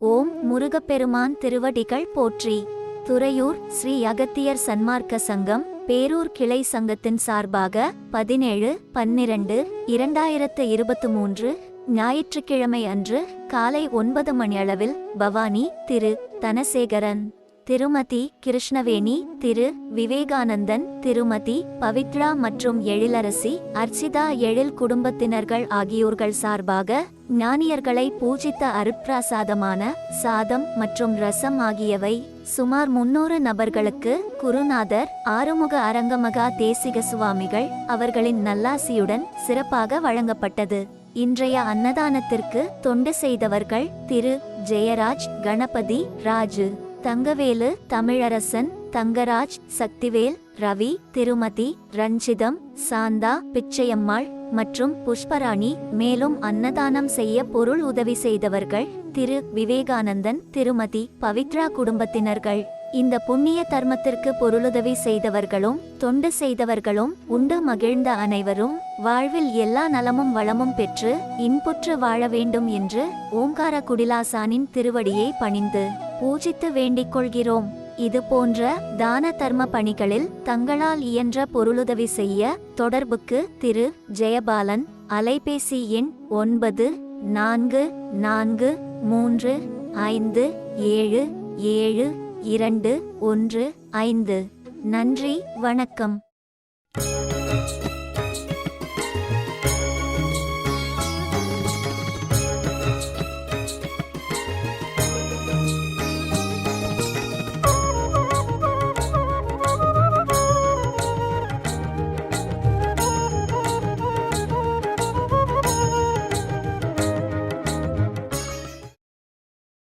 ஓம் முருகப்பெருமான் திருவடிகள் போற்றி. துறையூர் ஸ்ரீ அகத்தியர் சன்மார்க்க சங்கம் பேரூர் கிளை சங்கத்தின் சார்பாக பதினேழு பன்னிரண்டு இரண்டாயிரத்து இருபத்து மூன்று ஞாயிற்றுக்கிழமை அன்று காலை ஒன்பது மணியளவில் பவானி திரு தனசேகரன். திருமதி கிருஷ்ணவேணி திரு. விவேகானந்தன் திருமதி பவித்ரா மற்றும் எழிலரசி அர்ச்சிதா எழில் குடும்பத்தினர்கள் ஆகியோர்கள் சார்பாக ஞானியர்களை பூஜித்த அருட்பிரசாதமான சாதம் மற்றும் ரசம் ஆகியவை சுமார் முன்னூறு நபர்களுக்கு குருநாதர் ஆறுமுக அரங்கமகா தேசிக சுவாமிகள் அவர்களின் நல்லாசியுடன் சிறப்பாக வழங்கப்பட்டது. இன்றைய அன்னதானத்திற்கு தொண்டு செய்தவர்கள் திரு. ஜெயராஜ் கணபதி ராஜு. தங்கவேலு தமிழரசன் தங்கராஜ் சக்திவேல் ரவி திருமதி ரஞ்சிதம் சாந்தா பிச்சையம்மாள் மற்றும் புஷ்பராணி. மேலும் அன்னதானம் செய்ய பொருள் உதவி செய்தவர்கள் திரு. விவேகானந்தன் திருமதி பவித்ரா குடும்பத்தினர்கள். இந்த புண்ணிய தர்மத்திற்கு பொருளுதவி செய்தவர்களும் தொண்டு செய்தவர்களும் உண்டு மகிழ்ந்த அனைவரும் வாழ்வில் எல்லா நலமும் வளமும் பெற்று இன்புற்று வாழ வேண்டும் என்று ஓங்கார குடிலாசானின் திருவடியை பணிந்து பூஜித்து வேண்டிக் கொள்கிறோம். இது போன்ற தான தர்ம பணிகளில் தங்களால் இயன்ற பொருளுதவி செய்ய தொடர்புக்கு திரு. ஜெயபாலன் அலைபேசி எண் ஒன்பது நான்கு நான்கு மூன்று ஐந்து ஏழு ஏழு இரண்டு ஒன்று ஐந்து. நன்றி வணக்கம்.